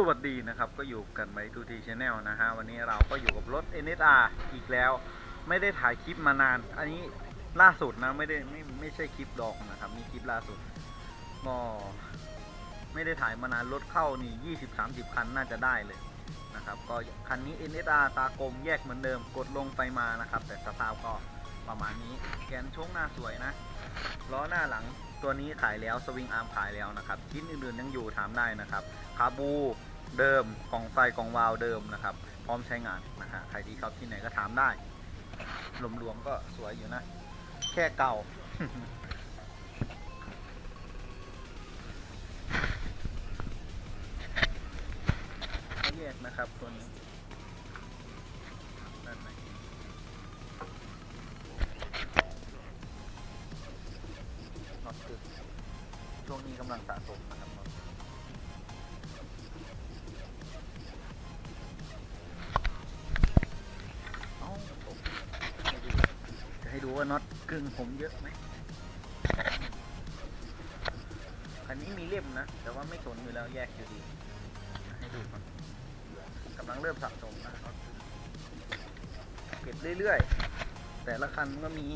สวัสดีนะครับ ก็อยู่กันไปทูทีชแนลนะฮะ วันนี้เราก็อยู่กับรถ NSR อีกแล้ว ไม่ได้ถ่ายคลิปมานาน อันนี้ล่าสุดนะไม่ได้ไม่ไม่ใช่คลิปดองนะครับนี่คลิปล่าสุดก็ไม่ได้ถ่ายมานานรถเข้านี่20-30 คันน่าจะได้เลยนะครับ ก็คันนี้ NSR ตากลมแยกเหมือนเดิมกดลงไปมานะครับ แต่สภาพก็ประมาณนี้แกนโชงหน้าสวยนะล้อหน้าหลัง ตัวนี้ขายแล้วสวิงอาร์มขายแล้วนะครับชิ้นอื่นๆยังอยู่ถามได้นะครับคาบูเดิมกล่องไฟกล่องวาล์วเดิมนะครับ พร้อมใช้งานนะฮะใครที่ชอบที่ไหนก็ถามได้หลวมๆก็สวยอยู่นะ แค่เก่าแยกนะครับตัวนี้ ช่วงนี้กำลังสะสมนะครับเอาจะให้ดูว่าน็อตกึ่งผมเยอะไหมอันนี้มีเล่มนะ แต่ว่าไม่สนอยู่แล้วแยกอยู่ดีให้ดูก่อนกำลังเริ่มสะสมนะเก็บเรื่อยๆ แต่ละคันก็มี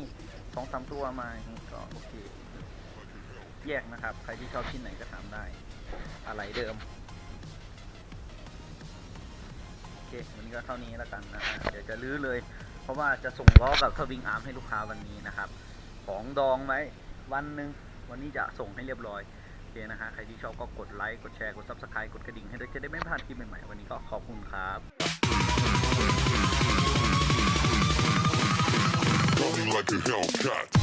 สองสามตัวมาก็โอเค แยกนะครับ ใครที่ชอบชิ้นไหนก็ถามได้ อะไรเดิม โอเควันนี้ก็เท่านี้แล้วกันนะฮะเดี๋ยวจะลื้อเลย เพราะว่าจะส่งล้อกับสวิงอาร์มให้ลูกค้าวันนี้นะครับ ของดองไว้วันหนึ่งวันนี้จะส่งให้เรียบร้อยโอเคนะฮะใครที่ชอบก็กดไลค์กดแชร์กด subscribe กดกระดิ่งให้ด้วยจะได้ไม่พลาดคลิปใหม่ๆวันนี้ก็ขอบคุณครับ Running like a Hellcat.